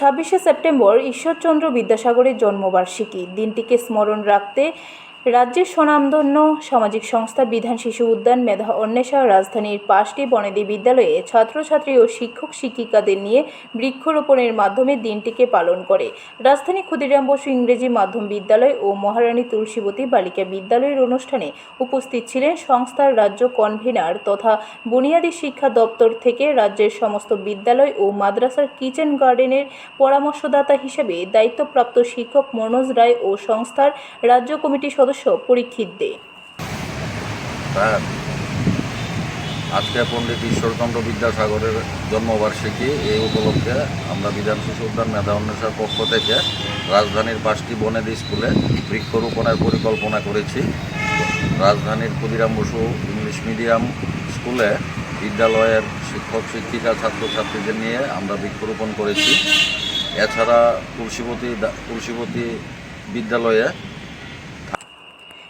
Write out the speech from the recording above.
ছাব্বিশে সেপ্টেম্বর ঈশ্বরচন্দ্র বিদ্যাসাগরের জন্মবার্ষিকী। দিনটিকে স্মরণ রাখতে রাজ্যের স্বনামধন্য সামাজিক সংস্থা বিধান শিশু উদ্যান, মেধা অন্বেষা রাজধানীর পাঁচটি বনেদি বিদ্যালয়ে ছাত্রছাত্রী ও শিক্ষক শিক্ষিকাদের নিয়ে বৃক্ষরোপণের মাধ্যমে দিনটিকে পালন করে। রাজধানী ক্ষুদিরাম বসু ইংরেজি মাধ্যম বিদ্যালয় ও মহারানী তুলসীবতী বালিকা বিদ্যালয়ের অনুষ্ঠানে উপস্থিত ছিলেন সংস্থার রাজ্য কনভেনার তথা বুনিয়াদী শিক্ষা দপ্তর থেকে রাজ্যের সমস্ত বিদ্যালয় ও মাদ্রাসার কিচেন গার্ডেনের পরামর্শদাতা হিসেবে দায়িত্বপ্রাপ্ত শিক্ষক মনোজ রায় ও সংস্থার রাজ্য কমিটি সদস্য পরীক্ষিত দে। হ্যাঁ। আজকে পণ্ডিত ঈশ্বরচন্দ্র বিদ্যাসাগরের জন্মবার্ষিকী এই উপলক্ষে আমরা বিধান শিশু উদ্যান মেধা অন্বেষার পক্ষ থেকে রাজধানীর পাঁচটি বনেদি স্কুলে বৃক্ষরোপণের পরিকল্পনা করেছি। রাজধানীর ক্ষুদিরাম বসু ইংলিশ মিডিয়াম স্কুলে বিদ্যালয়ের শিক্ষক, শিক্ষিকা, ছাত্রছাত্রীদের নিয়ে আমরা বৃক্ষরোপণ করেছি। এছাড়া তুলসীবতী দা- তুলসীবতী বিদ্যালয়ে